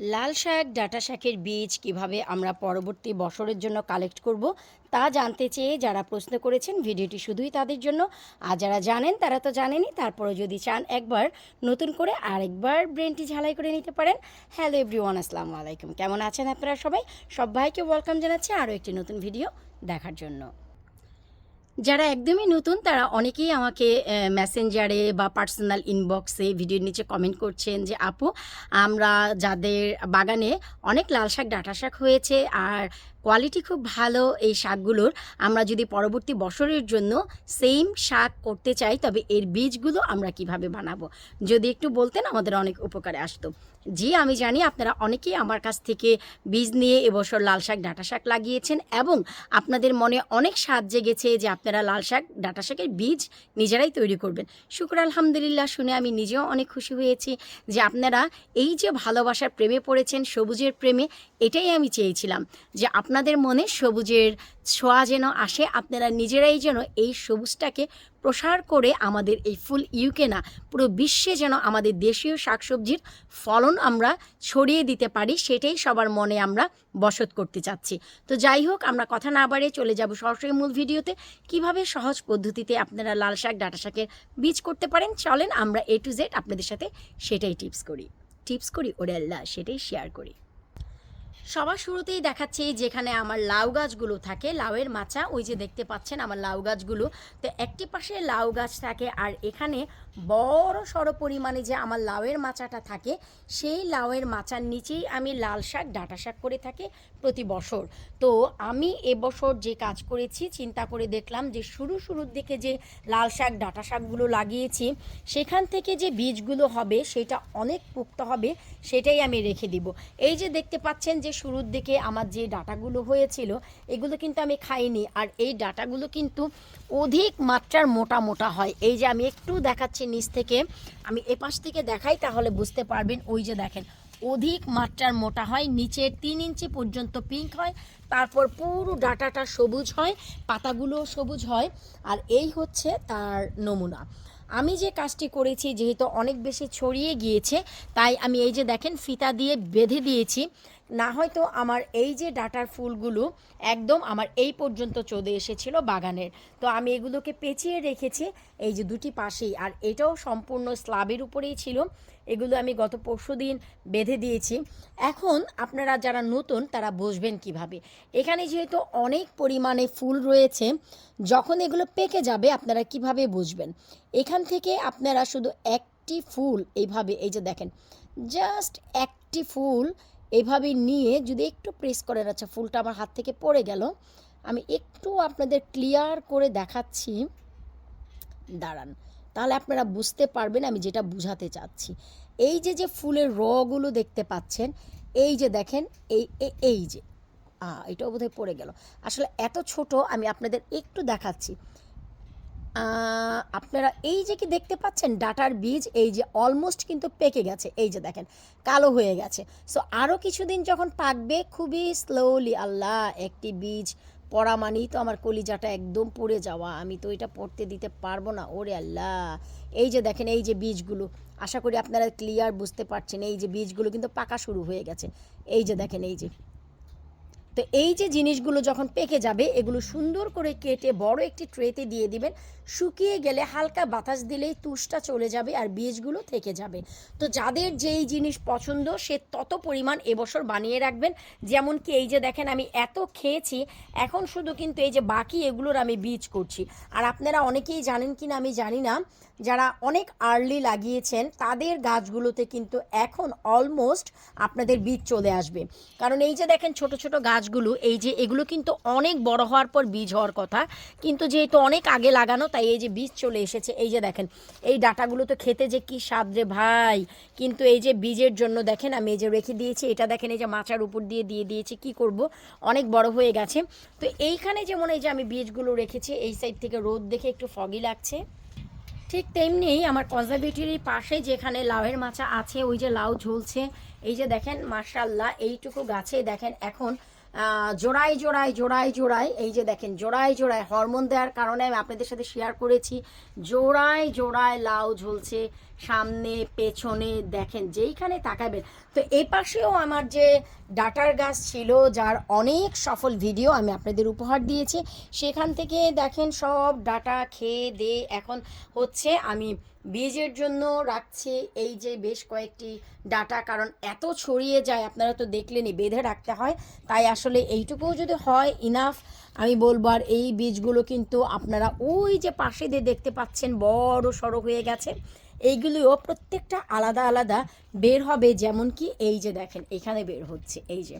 লাল শাক, ডাটা শাকের বীজ কীভাবে আমরা পরবর্তী বছরের জন্য কালেক্ট করব তা জানতে চেয়ে যারা প্রশ্ন করেছেন, ভিডিওটি শুধুই তাদের জন্য। আর যারা জানেন, তারা তো জানেনই। তারপরে যদি চান একবার নতুন করে আরেকবার ব্রেনটি ঝালাই করে নিতে পারেন। হ্যালো এভরিওয়ান আসসালামু আলাইকুম। কেমন আছেন আপনারা সবাই? সবাইকে ওয়েলকাম জানাচ্ছি আরও একটি নতুন ভিডিও দেখার জন্য। যারা একদমই নতুন, তারা অনেকেই আমাকে মেসেঞ্জারে বা পার্সোনাল ইনবক্সে ভিডিওর নিচে কমেন্ট করছেন যে, আপু, আমরা যাদের বাগানে অনেক লাল শাক, ডাঁটা শাক হয়েছে, আর কোয়ালিটি খুব ভালো এই শাকগুলোর। আমরা যদি পরবর্তী বছরের জন্য সেম শাক করতে চাই, তবে এর বীজগুলো আমরা কীভাবে বানাবো? যদি একটু বলতেন, আমাদের অনেক উপকারে আসতো। জি, আমি জানি আপনারা অনেকেই আমার কাছ থেকে বীজ নিয়ে এবছর লাল শাক, ডাঁটা শাক লাগিয়েছেন এবং আপনাদের মনে অনেক স্বাদ জেগেছে যে আপনারা লাল শাক, ডাঁটা শাকের বীজ নিজেরাই তৈরি করবেন। শুক্র আলহামদুলিল্লাহ শুনে আমি নিজেও অনেক খুশি হয়েছি যে আপনারা এই যে ভালোবাসার প্রেমে পড়েছেন, সবুজের প্রেমে, এটাই আমি চেয়েছিলাম যে আপনাদের মনে সবুজের ছোঁয়া যেন আসে, আপনারা নিজেরাই যেন এই সবুজটাকে প্রসার করে আমাদের এই ফুল ইউকে না পুরো বিশ্বে যেন আমাদের দেশীয় শাকসবজির ফলন আমরা ছড়িয়ে দিতে পারি, সেটাই সবার মনে আমরা বসত করতে চাচ্ছি। তো যাই হোক, আমরা কথা না বাড়িয়ে চলে যাব সরাসরি মূল ভিডিওতে। কীভাবে সহজ পদ্ধতিতে আপনারা লাল শাক, ডাটা শাকের বীজ করতে পারেন? চলেন আমরা এ টু জেড আপনাদের সাথে সেটাই টিপস করি। টিপস করি, ওরে আল্লাহ, সেটাই শেয়ার করি। সবার শুরুতেই দেখাচ্ছি যেখানে আমার লাউ গাছগুলো থাকে, লাউয়ের মাচা। ওই যে দেখতে পাচ্ছেন আমার লাউ গাছগুলো। তো একটি পাশে লাউ গাছ থাকে আর এখানে বড় সড় পরিমাণে যে আমার লাউয়ের মাচাটা থাকে, সেই লাউয়ের মাচার নিচেই আমি লাল শাক, ডাটা শাক করে থাকি প্রতি বছর। তো আমি এবছর যে কাজ করেছি, চিন্তা করে দেখলাম যে শুরু শুরুর দিকে যে লাল শাক, ডাটা শাকগুলো লাগিয়েছি, সেখান থেকে যে বীজগুলো হবে, সেটা অনেক পুক্ত হবে, সেটাই আমি রেখে দিব। এই যে দেখতে পাচ্ছেন যে শুরুর দিকে আমার যে ডাটাগুলো হয়েছিল, এগুলো কিন্তু আমি খাইনি। আর এই ডাটাগুলো কিন্তু অধিক মাত্রার মোটা মোটা হয়। এই যে আমি একটু দেখাচ্ছি নিচ থেকে। আমি এপাশ থেকে দেখাই, তাহলে বুঝতে পারবেন। ওই যে দেখেন, অধিক মাত্রার মোটা হয়, নিচে তিন ইঞ্চি পর্যন্ত পিঙ্ক হয়, তারপর পুরো ডাটাটা সবুজ হয় পাতাগুলো সবুজ হয়, আর এই হচ্ছে তার নমুনা। আমি যে কাজটি করেছি যেহেতু অনেক বেশি ছড়িয়ে গিয়েছে, তাই আমি এই যে দেখেন ফিতা দিয়ে বেঁধে দিয়েছি, না হয়তো আমার এই যে ডাটার ফুলগুলো একদম আমার এই পর্যন্ত চলে এসেছিল বাগানের। তো আমি এগুলোকে পেঁচিয়ে রেখেছি, এই যে দুটি পাশেই, আর এটাও সম্পূর্ণ স্লাবের উপরেই ছিল। এগুলো আমি গত পরশু দিন বেঁধে দিয়েছি। এখন আপনারা যারা নতুন, তারা বসবেন কীভাবে। এখানে যেহেতু অনেক পরিমাণে ফুল রয়েছে, যখন এগুলো পেকে যাবে, আপনারা কীভাবে বুঝবেন? এখান থেকে আপনারা শুধু একটি ফুল এইভাবে, এই যে দেখেন, জাস্ট একটি ফুল এভাবে নিয়ে যদি একটু প্রেস করেন আচ্ছা ফুলটা আমার হাত থেকে পড়ে গেল, আমি একটু আপনাদের ক্লিয়ার করে দেখাচ্ছি। দাঁড়ান তাহলে আপনারা বুঝতে পারবেন আমি যেটা বুঝাতে চাচ্ছি। এই যে যে ফুলের রগুলো দেখতে পাচ্ছেন, এই যে দেখেন, এই এই যে। আ, এটাও বোধহয় পড়ে গেল। আসলে এত ছোট, আমি আপনাদের একটু দেখাচ্ছি। আপনারা এই যে কি দেখতে পাচ্ছেন, ডাটার বীজ, এই যে অলমোস্ট কিন্তু পেকে গেছে। এই যে দেখেন, কালো হয়ে গেছে। সো আরও কিছুদিন যখন পাকবে, খুবই স্লোলি আল্লাহ, একটি বীজ পড়া মানেই তো আমার কলিজাটা একদম পড়ে যাওয়া। আমি তো এটা পড়তে দিতে পারব না। ওরে আল্লাহ। এই যে দেখেন, এই যে বীজগুলো। আশা করি আপনারা ক্লিয়ার বুঝতে পারছেন, এই যে বীজগুলো কিন্তু পাকা শুরু হয়ে গেছে। এই যে দেখেন, এই যে। তো এই যে জিনিসগুলো যখন পেকে যাবে, এগুলো সুন্দর করে কেটে বড় একটি ট্রেতে দিয়ে দিবেন। শুকিয়ে গেলে হালকা বাতাস দিলেই তুষটা চলে যাবে আর বীজগুলো থেকে যাবে। তো যাদের যেই জিনিস পছন্দ, সে তত পরিমাণ এবছর বানিয়ে রাখবেন। যেমন কি এই যে দেখেন, আমি এত খেয়েছি, এখন শুধু কিন্তু এই যে বাকি এগুলোর আমি বীজ করছি। আর আপনারা অনেকেই জানেন কি না আমি জানি না, যারা অনেক আর্লি লাগিয়েছেন, তাদের গাছগুলোতে কিন্তু এখন অলমোস্ট আপনাদের বীজ চলে আসবে। কারণ এই যে দেখেন, ছোট ছোট গাছগুলো, এই যে এগুলো কিন্তু অনেক বড় হওয়ার পর বীজ হওয়ার কথা। কিন্তু যেহেতু অনেক আগে লাগানো তাই এই যে বীজ চলে এসেছে, এই যে দেখেন, এই ডাটাগুলো তো খেতে যে কি স্বাদ রে ভাই। কিন্তু এই যে বীজের জন্য দেখেন, আমি এই যে রেখে দিয়েছি, এটা দেখেন এই যে মাচার উপর দিয়ে দিয়ে দিয়েছি, কি করব? অনেক বড় হয়ে গেছে। তো এইখানে যেমন এই যে আমি বীজগুলো রেখেছি, এই সাইড থেকে রোদ দেখে একটু ফগি লাগছে। ঠিক তেমনি আমার কনজারভেটরির পাশে যেখানে লাউয়ের মাচা আছে, ওই যে লাউ ঝুলছে, এই যে দেখেন মার্শাল্লাহ এইটুকু গাছে দেখেন, এখন জোড়ায় জোড়ায় জোড়ায় জোড়ায়, এই যে দেখেন, জোড়ায় জোড়ায় হরমোন দেওয়ার কারণে আমি আপনাদের সাথে শেয়ার করেছি। জোড়ায় জোড়ায় লাউ ঝুলছে, সামনে, পেছনে, দেখেন, যেইখানে তাকাবেন তো এই পাশেও আমার যে ডাটার গাছ ছিল, যার অনেক সফল ভিডিও আমি আপনাদের উপহার দিয়েছি, সেখান থেকে দেখেন সব ডাটা খেয়ে দে, এখন হচ্ছে আমি বীজের জন্য রাখছি। এই যে বেশ কয়েকটি ডাটা, কারণ এত ছড়িয়ে যায়, আপনারা তো দেখলেনই, বেঁধে রাখতে হয়। তাই আসলে এইটুকুও যদি হয় ইনাফ আমি বলব আর এই বীজগুলো কিন্তু আপনারা ওই যে পাশে দিয়ে দেখতে পাচ্ছেন, বড় সড়ো হয়ে গেছে। এইগুলিও প্রত্যেকটা আলাদা আলাদা বের হবে যেমন কি এই যে দেখেন এখানে বের হচ্ছে, এই যে।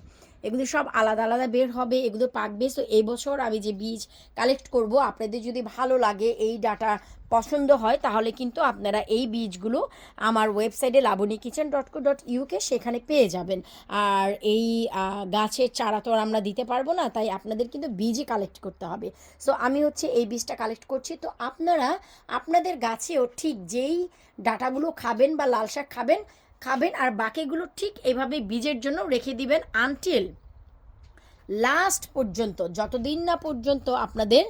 এগুলো সব আলাদা আলাদা বের হবে, এগুলো পাকবে। তো এই বছর আমি যে বীজ কালেক্ট করব, আপনাদের যদি ভালো লাগে, এই ডাটা পছন্দ হয়, তাহলে কিন্তু আপনারা এই বীজগুলো আমার ওয়েবসাইটে Laboni kitchen dot co dot UK সেখানে পেয়ে যাবেন। আর এই গাছের চারা তো আমরা দিতে পারব না, তাই আপনাদের কিন্তু বীজই কালেক্ট করতে হবে। সো আমি হচ্ছে এই বীজটা কালেক্ট করছি। তো আপনারা, আপনাদের গাছেও ঠিক যেই ডাটাগুলো খাবেন বা লাল শাক খাবেন খাবেন আর বাকিগুলো ঠিক এভাবে বীজের জন্য রেখে দিবেন আনটিল লাস্ট পর্যন্ত, যতদিন না পর্যন্ত আপনাদের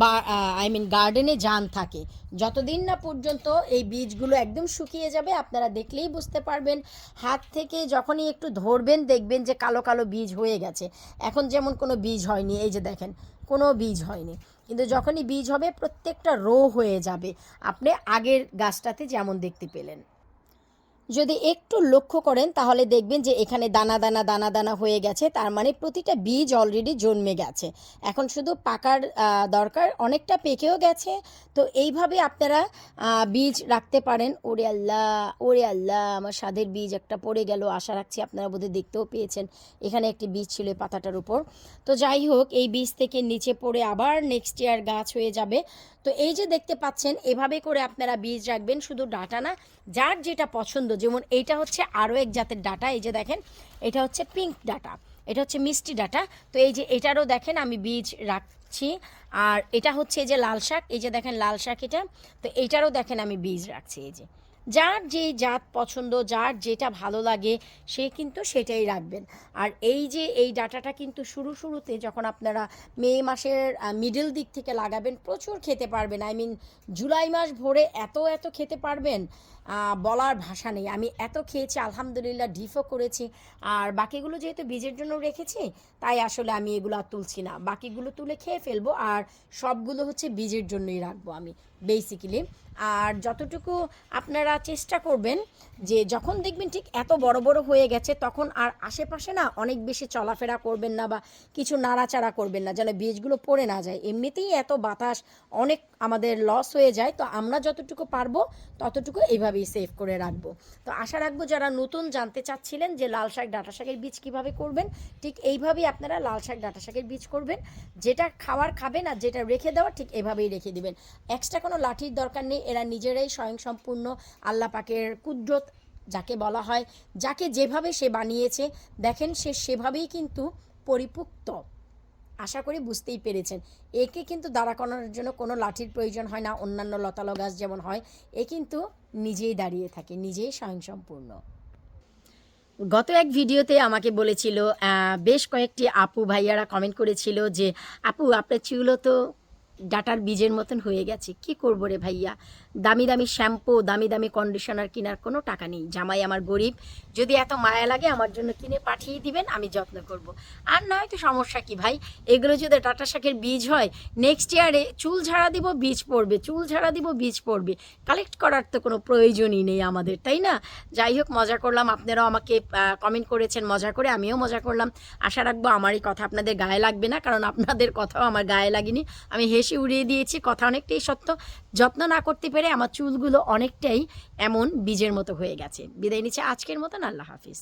বা আই মিন গার্ডেনে যান থাকে, যতদিন না পর্যন্ত এই বীজগুলো একদম শুকিয়ে যাবে, আপনারা দেখলেই বুঝতে পারবেন। হাত থেকে যখনই একটু ধরবেন, দেখবেন যে কালো কালো বীজ হয়ে গেছে। এখন যেমন কোনো বীজ হয়নি, এই যে দেখেন, কোনো বীজ হয়নি। কিন্তু যখনই বীজ হবে, প্রত্যেকটা রো হয়ে যাবে। আপনি আগের গাছটাতে যেমন দেখতে পেলেন। যদি একটু লক্ষ্য করেন, তাহলে দেখবেন যে এখানে দানা দানা দানা দানা হয়ে গেছে। তার মানে প্রতিটা বীজ অলরেডি জন্মে গেছে। এখন শুধু পাকার দরকার, অনেকটা পেকেও গেছে। তো এইভাবে আপনারা বীজ রাখতে পারেন। ওরে আল্লাহ ওরে আল্লাহ, আমার স্বাদের বীজ একটা পড়ে গেল। আশা রাখছি আপনারা বোধহয় দেখতেও পেয়েছেন। এখানে একটি বীজ ছিল পাতাটার উপর। তো যাই হোক, এই বীজ থেকে নিচে পড়ে আবার নেক্সট ইয়ার গাছ হয়ে যাবে। তো এই যে দেখতে পাচ্ছেন, এভাবে করে আপনারা বীজ রাখবেন, শুধু ডাটা না, যার যেটা পছন্দ, যেমন এইটা হচ্ছে আরও এক জাতের ডাটা, এই যে দেখেন, এটা হচ্ছে পিঙ্ক ডাটা, এটা হচ্ছে মিষ্টি ডাটা, তো এই যে এটারও দেখেন আমি বীজ রাখছি, আর এটা হচ্ছে এই যে লাল শাক, এই যে দেখেন লাল শাক এটা, তো এইটারও দেখেন আমি বীজ রাখছি, এই যে। যার যে জাত পছন্দ, যার যেটা ভালো লাগে, সে কিন্তু সেটাই রাখবেন। আর এই যে এই ডাটাটা কিন্তু শুরু শুরুতে যখন আপনারা মে মাসের মিডল দিক থেকে লাগাবেন, প্রচুর খেতে পারবেন। আই মিন জুলাই মাস ভরে এত এত খেতে পারবেন বলার ভাষা নেই। আমি এত খেয়েছি, আলহামদুলিল্লাহ, ডিফও করেছি। আর বাকিগুলো যেহেতু বীজের জন্য রেখেছি, তাই আসলে আমি এগুলো আর তুলছি না। বাকিগুলো তুলে খেয়ে ফেলব, আর সবগুলো হচ্ছে বীজের জন্যই রাখব আমি বেসিক্যালি আর যতটুকু আপনারা চেষ্টা করবেন, যে যখন দেখবেন ঠিক এত বড় বড় হয়ে গেছে, তখন আর আশেপাশে না অনেক বেশি চলাফেরা করবেন না বা কিছু নাড়াচাড়া করবেন না, যেন বীজগুলো পড়ে না যায়। এমনিতেই এত বাতাস অনেক আমাদের লস হয়ে যায়, তো আমরা যতটুকু পারব, ততটুকু এইভাবেই সেভ করে রাখব। তো আশা রাখব যারা নতুন জানতে চাচ্ছিলেন যে লাল শাক, ডাটা শাকের বীজ কীভাবে করবেন, ঠিক এইভাবেই আপনারা লাল শাক, ডাটা শাকের বীজ করবেন। যেটা খাওয়ার খাবেন আর যেটা রেখে দেওয়া ঠিক এভাবেই রেখে দিবেন। এক্সট্রা কোনো লাঠির দরকার নেই, এরা নিজেরাই স্বয়ংসম্পূর্ণ আল্লাহ পাকের কুদরত, যাকে বলা হয়, যাকে যেভাবে সে বানিয়েছে, দেখেন সে সেভাবেই কিন্তু পরিপুক্ত। আশা করি বুঝতেই পেরেছেন। একে কিন্তু দাঁড়া করানোর জন্য কোনো লাঠির প্রয়োজন হয় না, অন্যান্য লতালো গাছ যেমন হয়, এ কিন্তু নিজেই দাঁড়িয়ে থাকে, নিজেই স্বয়ংসম্পূর্ণ। গত এক ভিডিওতে আমাকে বলেছিল বেশ কয়েকটি আপু ভাইয়ারা কমেন্ট করেছিল যে, আপু, আপনার চুলও তো ডাটার বীজের মতন হয়ে গেছে, কি করব রে ভাইয়া? দামি দামি শ্যাম্পু, দামি দামি কন্ডিশনার কেনার কোনো টাকা নেই। জামাই আমার গরিব, যদি এত মায়া লাগে আমার জন্য কিনে পাঠিয়ে দিবেন, আমি যত্ন করব। আর নয় তো সমস্যা কি ভাই? এগুলো যদি টাটা শাকের বীজ হয় নেক্সট ইয়ারে চুল ঝাড়া দিব, বীজ পড়বে। চুল ঝাড়া দিব, বীজ পড়বে। কালেক্ট করার তো কোনো প্রয়োজনই নেই আমাদের, তাই না? যাই হোক, মজা করলাম। আপনারাও আমাকে কমেন্ট করেছেন মজা করে, আমিও মজা করলাম। আশা রাখব আমারই কথা আপনাদের গায়ে লাগবে না, কারণ আপনাদের কথাও আমার গায়ে লাগেনি। আমি হেসে উড়িয়ে দিয়েছি, কথা অনেকটাই সত্য। যত্ন না করতে পেরে আমার চুলগুলো অনেকটাই এমন বীজের মতো হয়ে গেছে। বিদায় নিচ্ছে আজকের মতন, আল্লাহ হাফিজ।